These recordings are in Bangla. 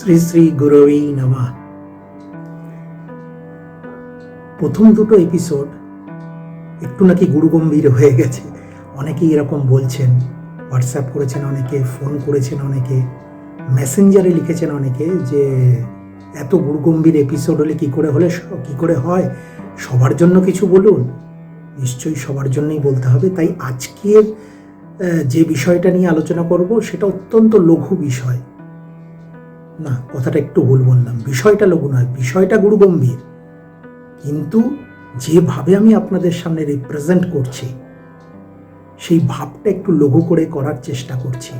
শ্রী শ্রী গুরুই নমঃ। প্রথম দুটো এপিসোড একটু নাকি গুরুগম্ভীর হয়ে গেছে। অনেকেই এরকম বলছেন হোয়াটসঅ্যাপ করেছেন অনেকে ফোন করেছেন অনেকে মেসেঞ্জারে লিখেছেন অনেকে যে, এত গুরুগম্ভীর এপিসোড হলে কি করে হলে, কি করে হয়? সবার জন্য কিছু বলুন। নিশ্চয়ই সবার জন্যই বলতে হবে। তাই আজকের যে বিষয়টা নিয়ে আলোচনা করব, সেটা অত্যন্ত লঘু বিষয়। না, কথাটা একটু ভুল বললাম। বিষয়টা লঘু নয়, বিষয়টা গুরুগম্ভীর। কিন্তু যেভাবে আমি আপনাদের সামনে রিপ্রেজেন্ট করছি, সেই ভাবটা একটু লঘু করে করার চেষ্টা করছি,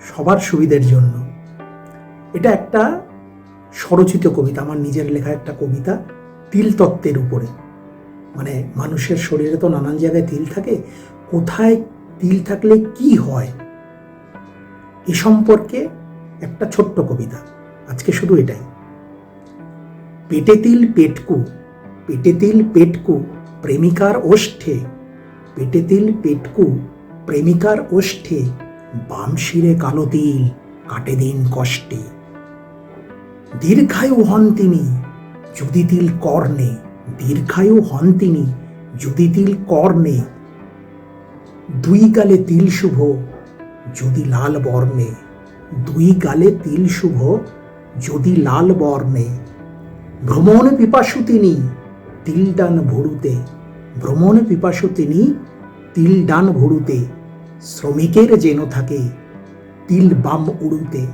সবার সুবিধের জন্য। এটা একটা স্বরচিত কবিতা, আমার নিজের লেখা একটা কবিতা তিল তত্ত্বের উপরে। মানে মানুষের শরীরে তো নানান জায়গায় তিল থাকে, কোথায় তিল থাকলে কি হয়? এ সম্পর্কে একটা ছোট্ট কবিতা। আজকে শুধু এটাই। পেটে তিল পেটকু, পেটে তিল পেটকু, প্রেমিকার ওষ্ঠে। পেটে তিল পেটকু, প্রেমিকার ওষ্ঠে। বাম শিরে কালো তিল, কাটে দিন কষ্টে। দীর্ঘায়ু হন তিনি, যদি তিল কর্ণে। দীর্ঘায়ু হন তিনি, যদি তিল কর্ণে। দুই গালে তিল শুভ, যদি লাল বর্ণে। দুই গালে তিল শুভ, যদি লাল বর্ণে ভ্রমণ পিপাসু তিনি, তিল ডান ভুরুতে। ভ্রমণ পিপাসু তিনি, তিল ডান ভুরুতে। শ্রমিকের যেন থাকে, তিল বাম উড়ুতে।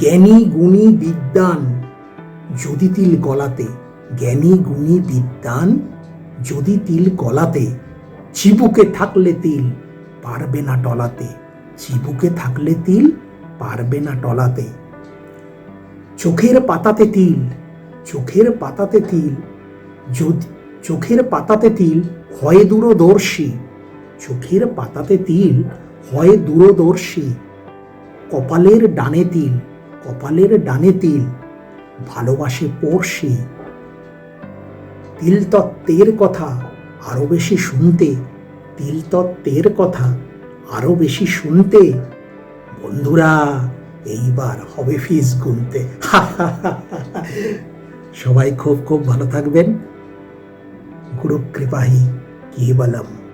জ্ঞানী গুণী বিদ্যান, যদি তিল গলাতে। জ্ঞানী গুণী বিদ্যান, যদি তিল গলাতে। চিবুকে থাকলে তিল পারবে না টলাতে। চিবুকে থাকলে তিল, পারবে না টলাতে। চোখের পাতাতে তিল, চোখের পাতাতে তিল, যদি, চোখের পাতাতে তিল হয় দূরদর্শী। চোখের পাতাতে তিল হয় দূরদর্শী। কপালের ডানে তিল, কপালের ডানে তিল, ভালোবাসে পড়শি। তিল তত্ত্বের কথা আরও বেশি শুনতে তিল তত্ত্বের কথা আরও বেশি শুনতে। বন্ধুরা, এইবার হবে ফিস গুনতে। সবাই খুব খুব ভালো থাকবেন। গুরু কৃপাহি কেবলম।